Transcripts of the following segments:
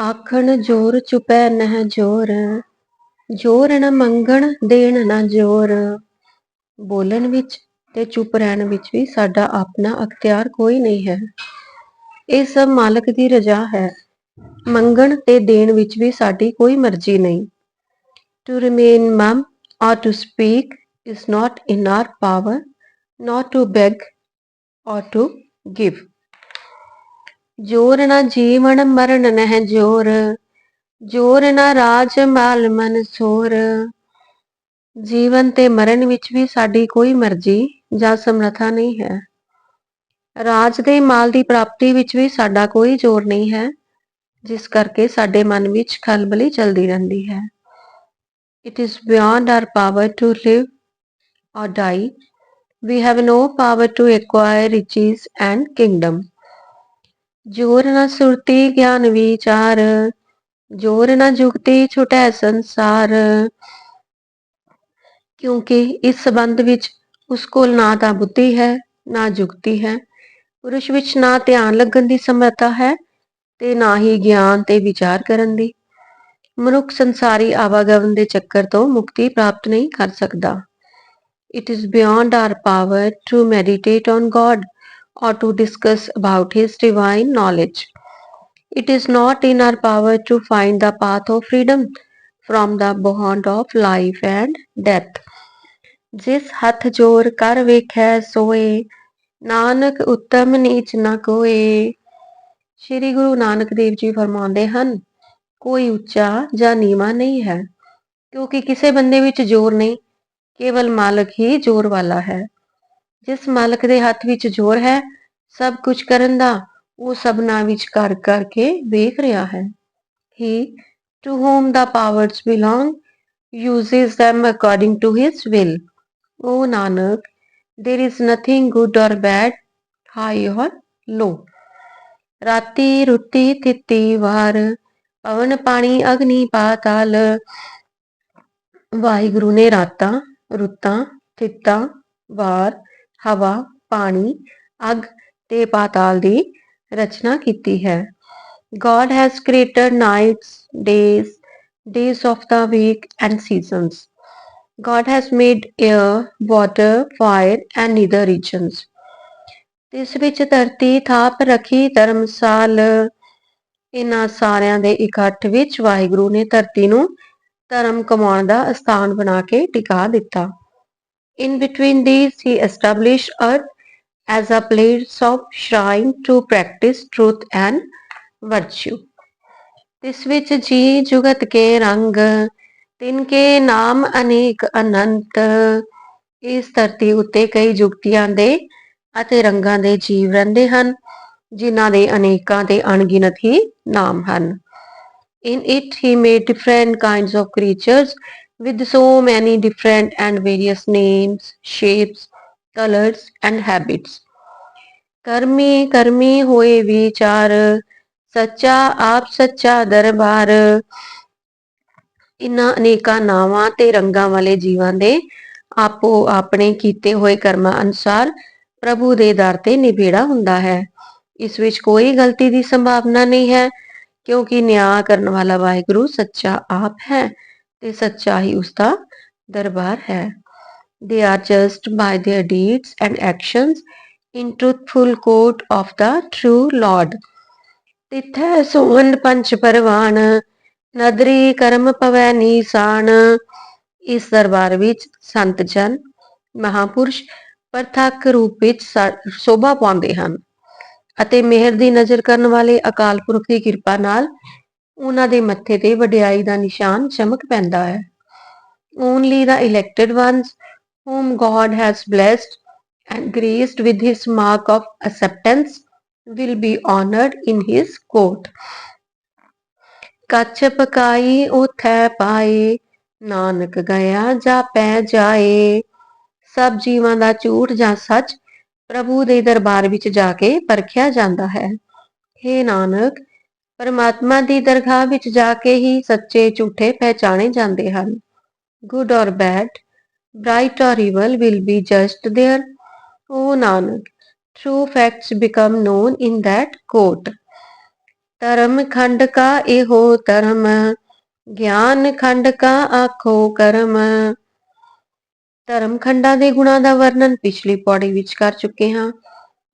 ਆਖਣ ਜੋਰ ਚੁਪੈ ਨਹਿ ਜੋਰ ਜੋਰ ਨ ਮੰਗਣ ਦੇਣ ਨਾ ਜੋਰ। ਬੋਲਣ ਵਿੱਚ ਤੇ ਚੁੱਪ ਰਹਿਣ ਵਿੱਚ ਵੀ ਸਾਡਾ ਆਪਣਾ ਅਖਤਿਆਰ ਕੋਈ ਨਹੀਂ ਹੈ। ਇਹ ਸਭ ਮਾਲਕ ਦੀ ਰਜ਼ਾ ਹੈ। ਮੰਗਣ ਤੇ ਦੇਣ ਵਿੱਚ ਵੀ ਸਾਡੀ ਕੋਈ ਮਰਜ਼ੀ ਨਹੀਂ। To remain mum or to speak is not in our power not to beg or to give ਜੋਰ ਨਾ ਜੀਵਨ ਮਰਨ ਨਹਿ ਜੋਰ ਜੋਰ ਨਾ ਰਾਜ ਮਾਲ ਮਨ ਸੋਰ। ਜੀਵਨ ਤੇ ਮਰਨ ਵਿੱਚ ਵੀ ਸਾਡੀ ਕੋਈ ਮਰਜ਼ੀ ਜਾਂ ਸਮਰੱਥਾ ਨਹੀਂ ਹੈ। ਰਾਜ ਦੇ ਮਾਲ ਦੀ ਪ੍ਰਾਪਤੀ ਵਿੱਚ ਵੀ ਸਾਡਾ ਕੋਈ ਜ਼ੋਰ ਨਹੀਂ ਹੈ, ਜਿਸ ਕਰਕੇ ਸਾਡੇ ਮਨ ਵਿੱਚ ਖਲਬਲੀ ਚਲਦੀ ਰਹਿੰਦੀ ਹੈ। It is beyond our power to live or die. We have no power to acquire riches and kingdom. ਜੋਰ ਨਾ ਸੁਰਤੀ ਗਿਆਨ ਵਿਚਾਰ, ਜੋਰ ਨਾ ਜੁਗਤੀ ਛੁਟੈ ਸੰਸਾਰ। ਕਿਉਂਕਿ ਇਸ ਸੰਬੰਧ ਵਿੱਚ ਉਸ ਕੋਲ ਨਾ ਤਾਂ ਬੁੱਧੀ ਹੈ, ਨਾ ਜੁਗਤੀ ਹੈ। ਪੁਰਸ਼ ਵਿੱਚ ਨਾ ਧਿਆਨ ਲੱਗਣ ਦੀ ਸਮਰੱਥਾ ਹੈ ਤੇ ਨਾ ਹੀ ਗਿਆਨ ਤੇ ਵਿਚਾਰ ਕਰਨ ਦੀ। ਮਨੁੱਖ ਸੰਸਾਰੀ ਆਵਾਗਮਨ ਦੇ ਚੱਕਰ ਤੋਂ ਮੁਕਤੀ ਪ੍ਰਾਪਤ ਨਹੀਂ ਕਰ ਸਕਦਾ। It is beyond our power to meditate on God or to discuss about His divine knowledge. It is not in our power to find the path of freedom from the bond of life and death. ਜਿਸ ਹੱਥ ਜੋਰ ਕਰ ਵੇਖੈ ਸੋਏ ਨਾਨਕ ਉੱਤਮ ਨੀਚ ਨਾ ਕੋਏ ਸ੍ਰੀ ਗੁਰੂ ਨਾਨਕ ਦੇਵ ਜੀ ਫਰਮਾਉਂਦੇ ਹਨ ਕੋਈ ਉੱਚਾ ਜਾਂ ਨੀਵਾਂ ਨਹੀਂ ਹੈ ਕਿਉਂਕਿ ਕਿਸੇ ਬੰਦੇ ਵਿੱਚ ਜ਼ੋਰ ਨਹੀਂ ਕੇਵਲ ਮਾਲਕ ਹੀ ਜ਼ੋਰ ਵਾਲਾ ਹੈ ਜਿਸ ਮਾਲਕ ਦੇ ਹੱਥ ਵਿੱਚ ਜ਼ੋਰ ਹੈ ਸਭ ਕੁਝ ਕਰਨ ਦਾ ਉਹ ਸਭਨਾ ਵਿੱਚ ਕਰ ਕਰਕੇ ਵੇਖ ਰਿਹਾ ਹੈ he to whom the powers belong uses them according to his will o nanak there is nothing good or bad high or low ਰਾਤੀ ਰੁੱਤੀ ਤਿੱਤੀ ਵਾਰ ਪਵਨ ਪਾਣੀ ਅਗਨੀ ਪਾਤਾਲ ਵਾਹਿਗੁਰੂ ਨੇ ਰਾਤਾਂ ਰੁੱਤਾਂ ਥਿੱਤਾਂ ਵਾਰ ਹਵਾ ਪਾਣੀ ਅਗ ਤੇ ਪਾਤਾਲ ਦੀ ਰਚਨਾ ਕੀਤੀ ਹੈ God has created nights, days, days of the week, and seasons. God has made air, water, fire, and nether regions. ਇਸ ਵਿੱਚ ਧਰਤੀ ਥਾਪ ਰੱਖੀ ਧਰਮਸਾਲ ਇਹਨਾਂ ਸਾਰਿਆਂ ਦੇ ਇਕੱਠ ਵਿੱਚ ਵਾਹਿਗੁਰੂ ਨੇ ਧਰਤੀ ਨੂੰ ਧਰਮ ਕਮਾਉਣ ਦਾ ਸਥਾਨ ਬਣਾ ਕੇ ਟਿਕਾ ਦਿੱਤਾ In between these, he established earth as a place of shrine to practice truth and virtue. ਇਸ ਵਿੱਚ ਜੀ ਜੁਗਤ ਕੇ ਰੰਗ ਤਿਨ ਕੇ ਨਾਮ ਅਨੇਕ ਅਨੰਤ ਇਸ ਧਰਤੀ ਉੱਤੇ ਕਈ ਜੁਗਤੀਆਂ ਦੇ ਅਤੇ ਰੰਗਾਂ ਦੇ ਜੀਵ ਰਹਿੰਦੇ ਹਨ ਜਿਨ੍ਹਾਂ ਦੇ ਅਨੇਕਾਂ ਤੇ ਅਣਗਿਣਤ ਹੀ ਨਾਮ ਹਨ In it, he made different kinds of creatures with so many different and various names, shapes, colors, and habits. ਕਰਮੀ ਕਰਮੀ ਹੋਏ ਵਿਚਾਰ ਸੱਚਾ ਆਪ ਸੱਚਾ ਦਰਬਾਰ ਇਨ੍ਹਾਂ ਅਨੇਕਾਂ ਨਾਵਾਂ ਤੇ ਰੰਗਾਂ ਵਾਲੇ ਜੀਵਾਂ ਦੇ ਆਪੋ ਆਪਣੇ ਕੀਤੇ ਹੋਏ ਕਰਮਾਂ ਅਨੁਸਾਰ ਪ੍ਰਭੂ ਦੇ ਦਰ ਤੇ ਨਿਬੇੜਾ ਹੁੰਦਾ ਹੈ ਇਸ ਵਿੱਚ ਕੋਈ ਗਲਤੀ ਦੀ ਸੰਭਾਵਨਾ ਨਹੀਂ ਹੈ ਕਿਉਂਕਿ ਨਿਆਂ ਕਰਨ ਵਾਲਾ ਵਾਹਿਗੁਰੂ ਸੱਚਾ ਆਪ ਹੈ ਤੇ ਸੱਚਾ ਹੀ ਉਸ ਦਾ ਦਰਬਾਰ ਹੈ। They are judged by their deeds and actions in truthful court of the true lord. ਤਿਥੈ ਸੁਵਨ ਪੰਚ ਪਰਵਾਨ ਨਦਰੀ ਕਰਮ ਪਵੈ ਨੀਸਾਨ ਇਸ ਦਰਬਾਰ ਵਿੱਚ ਸੰਤ ਜਨ, ਮਹਾਪੁਰਸ਼ ਪ੍ਰਤੱਖ ਰੂਪ ਵਿੱਚ ਸ਼ੋਭਾ ਪਾਉਂਦੇ ਹਨ ਅਤੇ ਮਿਹਰ ਦੀ ਨਜ਼ਰ ਕਰਨ ਵਾਲੇ ਅਕਾਲ ਪੁਰਖ ਦੀ ਕਿਰਪਾ ਨਾਲ ਉਹਨਾਂ ਦੇ ਮੱਥੇ ਤੇ ਵਡਿਆਈ ਦਾ ਨਿਸ਼ਾਨ ਚਮਕ ਪੈਂਦਾ ਹੈ only the elected ones whom god has blessed and graced with his mark of acceptance will be honored in his court ਕੱਚ ਪਕਾਈ ਉਥੈ ਪਾਏ ਨਾਨਕ ਗਿਆ ਜਾਪੈ ਜਾਏ ਸਭ ਜੀਵਾਂ ਦਾ ਝੂਠ ਜਾਂ ਸੱਚ ਪ੍ਰਭੂ ਦੇ ਦਰਬਾਰ ਵਿੱਚ ਜਾ ਕੇ ਪਰਖਿਆ ਜਾਂਦਾ ਹੈ हे ਨਾਨਕ ਪਰਮਾਤਮਾ ਦੀ ਦਰਗਾਹ ਵਿੱਚ ਜਾ ਕੇ ਹੀ ਸੱਚੇ ਝੂਠੇ ਪਹਿਚਾਣੇ ਜਾਂਦੇ ਹਨ। Good ਔਰ bad, bright or evil will be judged there. O nanak, true facts become known in that court. ਧਰਮ ਖੰਡ ਕਾ ਇਹੋ ਧਰਮ, ਗਿਆਨ ਖੰਡ ਕਾ ਆਖੋ ਕਰਮ। ਧਰਮ ਖੰਡਾਂ ਦੇ ਗੁਣਾਂ ਦਾ ਵਰਣਨ ਪਿਛਲੀ ਪੌੜੀ ਵਿੱਚ ਕਰ ਚੁੱਕੇ ਹਾਂ।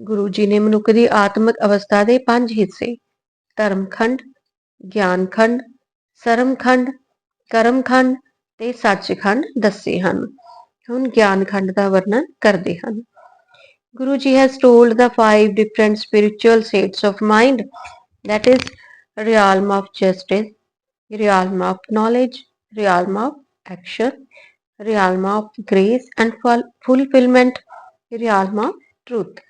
ਗੁਰੂ ਜੀ ਨੇ ਮਨੁੱਖ ਦੀ ਆਤਮਿਕ ਅਵਸਥਾ ਦੇ ਪੰਜ ਹਿੱਸੇ ਧਰਮ ਖੰਡ ਗਿਆਨ ਖੰਡ ਸਰਮ ਖੰਡ ਕਰਮ ਖੰਡ ਤੇ ਸੱਚਖੰਡ ਦੱਸੇ ਹਨ ਹੁਣ ਗਿਆਨ ਖੰਡ ਦਾ ਵਰਣਨ ਕਰਦੇ ਹਨ ਗੁਰੂ ਜੀ has told the five different spiritual states of mind that is realm of justice realm of knowledge realm of action realm of grace and ful- fulfillment realm of truth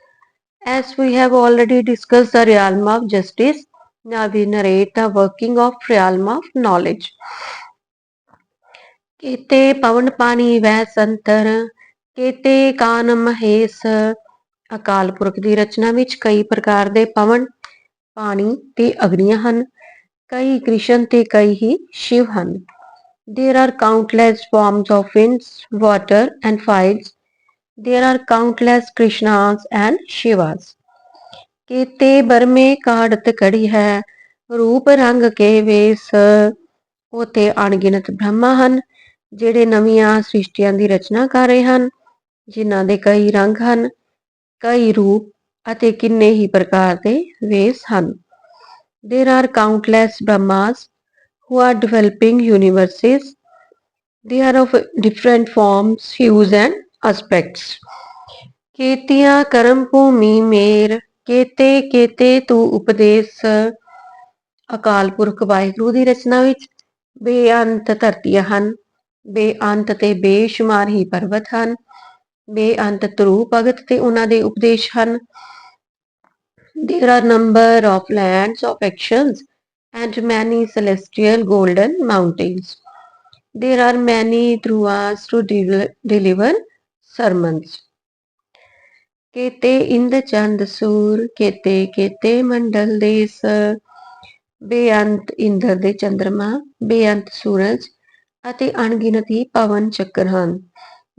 as we have already discussed the realm of justice now we narrate the working of realm of knowledge ਕੀਤੇ ਪਵਨ ਪਾਣੀ ਵਹਿ ਸੰਤਰ ਕੀਤੇ ਕਾਨ ਮਹੇਸ਼ ਅਕਾਲ ਪੁਰਖ ਦੀ ਰਚਨਾ ਵਿੱਚ ਕਈ ਪ੍ਰਕਾਰ ਦੇ ਪਵਨ ਪਾਣੀ ਤੇ ਅਗਨੀਆਂ ਹਨ ਕਈ ਕ੍ਰਿਸ਼ਨ ਤੇ ਕਈ ਹੀ ਸ਼ਿਵ ਹਨ there are countless forms of winds water and fires there are countless krishnas and shivas ਕੀਤੇ ਬਰਮੇ ਕਾੜਤ ਕੜੀ ਹੈ, ਰੂਪ ਰੰਗ ਕੇ ਵੇਸ ਉਤੇ ਅਣਗਿਣਤ ਬ੍ਰਹਮਾ ਹਨ, ਜਿਹੜੇ ਨਵੀਆਂ ਸ੍ਰਿਸ਼ਟੀਆਂ ਦੀ ਰਚਨਾ ਕਰ ਰਹੇ ਹਨ, ਜਿਨ੍ਹਾਂ ਦੇ ਕਈ ਰੰਗ ਹਨ, ਕਈ ਰੂਪ ਅਤੇ ਕਿੰਨੇ ਹੀ ਪ੍ਰਕਾਰ ਦੇ ਵੇਸ ਹਨ। There are countless brahmas who are developing universes. They are of different forms, hues and aspects. ਕੀਤੀਆਂ ਕਰਮ ਭੂਮੀ ਮੇਰ ਕੇਤੇ ਕੇਤੇ ਤੂੰ ਉਪਦੇਸ਼ ਅਕਾਲ ਪੁਰਖ ਵਾਹਿਗੁਰੂ ਦੀ ਰਚਨਾ ਵਿੱਚ ਬੇਅੰਤ ਧਰਤੀਆਂ ਹਨ ਬੇਅੰਤ ਤੇ ਬੇਸ਼ੁਮਾਰ ਹੀ ਪਰਬਤ ਹਨ ਬੇਅੰਤ ਧਰੂ ਭਗਤ ਤੇ ਉਹਨਾਂ ਦੇ ਉਪਦੇਸ਼ ਹਨ there are number of lands of actions and many celestial golden mountains there are many dhruvas to del- deliver sermons ਕੇਤੇ ਇੰਦ ਚੰਦ ਸੂਰ, ਕੇਤੇ ਕੇਤੇ ਮੰਡਲ ਬੇਅੰਤ ਇੰਦਰ ਦੇ ਚੰਦਰਮਾ, ਬੇਅੰਤ ਸੂਰਜ ਅਤੇ ਅਣਗਿਣਤ ਹੀ ਪਵਨ ਚੱਕਰ ਹਨ।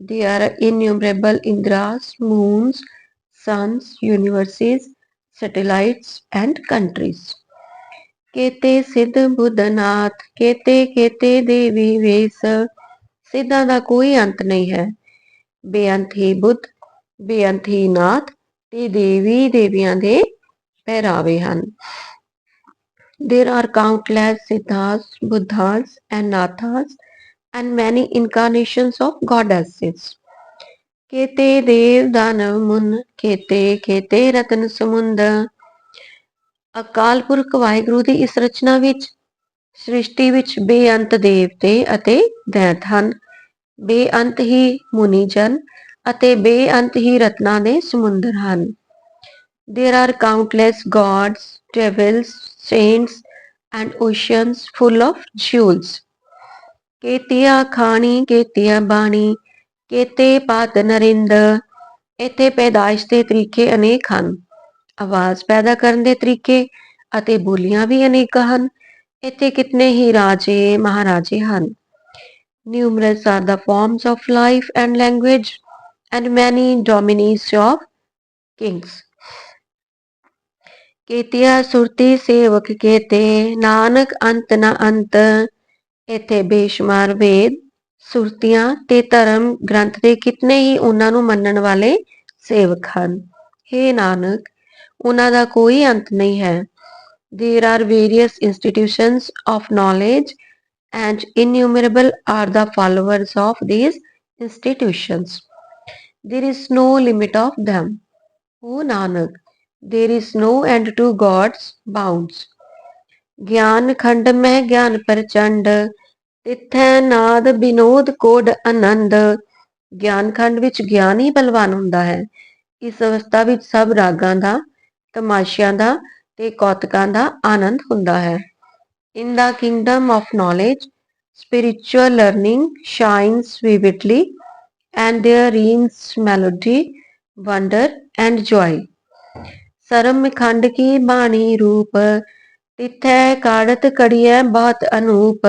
they are innumerable indras moons suns universes satellites and countries ਕੇਤੇ ਸਿੱਧ ਬੁੱਧਨਾਥ, ਕੇਤੇ ਕੇਤੇ ਦੇਵੀ ਵੇਸ। ਸਿੱਧਾਂ ਦਾ ਕੋਈ ਅੰਤ ਨਹੀਂ ਹੈ। ਬੇਅੰਤ ਹੀ ਬੁੱਧ ਬੇਅੰਤ ਹੀ ਨਾਥ ਤੇ ਦੇਵੀ ਦੇਵੀਆਂ ਦੇ ਪਹਿਰਾਵੇ ਹਨ। There are countless siddhas, buddhas and nathas and many incarnations of goddesses ਕੇਤੇ ਦੇਵ ਦਾਨਵ ਮੁਨ ਕੇਤੇ ਕੇਤੇ ਰਤਨ ਸਮੁੰਦ ਅਕਾਲ ਪੁਰਖ ਵਾਹਿਗੁਰੂ ਦੀ ਇਸ ਰਚਨਾ ਵਿੱਚ ਸ੍ਰਿਸ਼ਟੀ ਵਿੱਚ ਬੇਅੰਤ ਦੇਵਤੇ ਅਤੇ ਦੈਂਤ ਹਨ। ਬੇਅੰਤ ਹੀ ਮੁਨੀਜਨ ਅਤੇ ਬੇਅੰਤ ਹੀ ਰਤਨਾਂ ਦੇ ਸਮੁੰਦਰ ਹਨ there are countless gods devils saints and oceans full of jewels ਕੇਤੀਆ ਖਾਣੀ ਕੇਤੀਆ ਬਾਣੀ ਕੇਤੇ ਪਾਤ ਨਰਿੰਦ ਇੱਥੇ ਪੈਦਾਇਸ਼ ਦੇ ਤਰੀਕੇ ਅਨੇਕ ਹਨ ਆਵਾਜ਼ ਪੈਦਾ ਕਰਨ ਦੇ ਤਰੀਕੇ ਅਤੇ ਬੋਲੀਆਂ ਵੀ ਅਨੇਕ ਹਨ ਇੱਥੇ ਕਿਤਨੇ ਹੀ ਰਾਜੇ ਮਹਾਰਾਜੇ ਹਨ numerous are the forms of life and language and many dominies of kings ਕੇਤਿਆ ਸੁਰਤੀ ਸੇਵਕ ਕੇਤੇ ਨਾਨਕ ਅੰਤ ਨ ਅੰਤ ਇੱਥੇ ਬੇਸ਼ੁਮਾਰ ਵੇਦ ਸੁਰਤੀਆਂ ਤੇ ਧਰਮ ਗ੍ਰੰਥ ਦੇ ਕਿਤਨੇ ਹੀ ਉਹਨਾਂ ਨੂੰ ਮੰਨਣ ਵਾਲੇ ਸੇਵਕ ਹਨ हे ਨਾਨਕ ਉਹਨਾਂ ਦਾ ਕੋਈ ਅੰਤ ਨਹੀਂ ਹੈ there are various institutions of knowledge and innumerable are the followers of these institutions there is no limit of them. O nanak, there is no end to god's bounds. ਗਿਆਨ ਖੰਡ ਮਹਿ ਗਿਆਨ ਪ੍ਰਚੰਡ ਤਿੱਥੈ ਨਾਦ ਬਿਨੋਦ ਕੋਡ ਆਨੰਦ ਗਿਆਨ ਖੰਡ ਵਿੱਚ ਗਿਆਨ ਹੀ ਬਲਵਾਨ ਹੁੰਦਾ ਹੈ ਇਸ ਅਵਸਥਾ ਵਿੱਚ ਸਭ ਰਾਗਾਂ ਦਾ ਤਮਾਸ਼ਿਆਂ ਦਾ ਤੇ ਕੌਤਕਾਂ ਦਾ ਆਨੰਦ ਹੁੰਦਾ ਹੈ in the kingdom of knowledge spiritual learning shines vividly. And there reigns melody, wonder, and joy. Saram Khand ਕੀ ਬਾਣੀ ਰੂਪ, ਤਿਥੈ ਕਾੜਤ ਕੜੀਐ ਬਹੁਤ ਅਨੂਪ।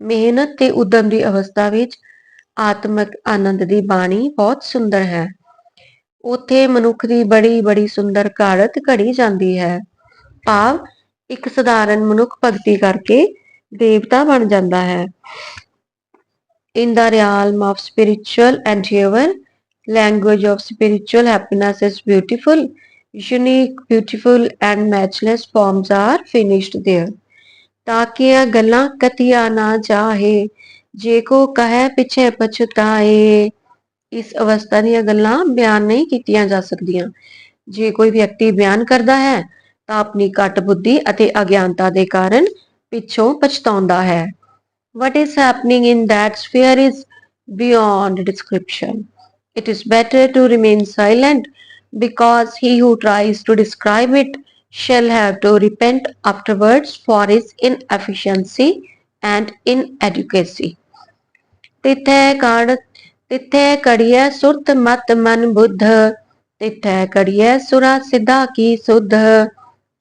ਮਿਹਨਤ ਤੇ ਉਦਮ ਦੀ ਅਵਸਥਾ ਵਿੱਚ ਆਤਮਿਕ ਆਨੰਦ ਦੀ ਬਾਣੀ ਬਹੁਤ ਸੁੰਦਰ ਹੈ। ਉਥੇ ਮਨੁੱਖ ਦੀ ਬੜੀ ਬੜੀ ਸੁੰਦਰ ਕਾੜਤ ਘੜੀ ਜਾਂਦੀ ਹੈ। ਭਾਵ ਇੱਕ ਸਧਾਰਨ ਮਨੁੱਖ ਭਗਤੀ ਕਰਕੇ ਦੇਵਤਾ ਬਣ ਜਾਂਦਾ ਹੈ। In the realm of spiritual endeavor language of spiritual happiness is beautiful unique beautiful and matchless forms are finished there ਤਾਕੀਆਂ ਗੱਲਾਂ ਕਤੀਆ ਨਾ ਜਾਹੇ ਜੇ ਕੋ ਕਹੈ ਪਿਛੇ ਪਛਤਾਏ ਇਸ ਅਵਸਥਾ ਦੀਆਂ ਗੱਲਾਂ ਬਿਆਨ ਨਹੀਂ ਕੀਤੀਆਂ ਜਾ ਸਕਦੀਆਂ ਜੇ ਕੋਈ ਵਿਅਕਤੀ ਬਿਆਨ ਕਰਦਾ ਹੈ ਤਾਂ ਆਪਣੀ ਘੱਟ ਬੁੱਧੀ ਅਤੇ ਅਗਿਆਨਤਾ ਦੇ ਕਾਰਨ ਪਿੱਛੋਂ ਪਛਤਾਉਂਦਾ ਹੈ what is happening in that sphere is beyond description. It is better to remain silent because he who tries to describe it shall have to repent afterwards for his inefficiency and inadequacy. ਤਿਥੈ ਕੜ ਤਿਥੈ ਕੜੀਐ ਸੁਰਤ ਮਤ ਮਨ ਬੁੱਧ ਤਿਥੈ ਕੜੀਐ ਸੁਰਾ ਸਿੱਧਾ ਕੀ ਸੁਧ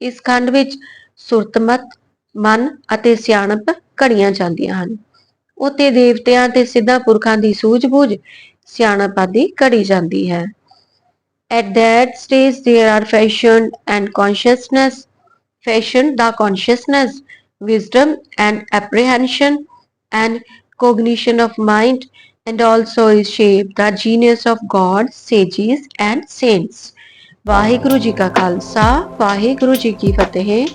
ਇਸ ਖੰਡ ਵਿੱਚ ਸੁਰਤ ਮਤ ਮਨ ਅਤੇ ਸਿਆਣਪ ਘੜੀਆਂ ਜਾਂਦੀਆਂ ਹਨ ਉਤੇ ਦੇਵਤਿਆਂ ਤੇ ਸਿੱਧਾ ਪੁਰਖਾਂ ਦੀ ਸੂਝ-ਬੂਝ ਸਿਆਣਪ ਆਦਿ ਘੜੀ ਜਾਂਦੀ ਹੈ at that stage there are fashion and consciousness fashion the consciousness wisdom and apprehension and cognition of mind and also is shaped the genius of god sages and saints Waheguru ji ਕਾ ਖਾਲਸਾ ਵਾਹਿਗੁਰੂ ਜੀ ਕੀ ਫਤਿਹ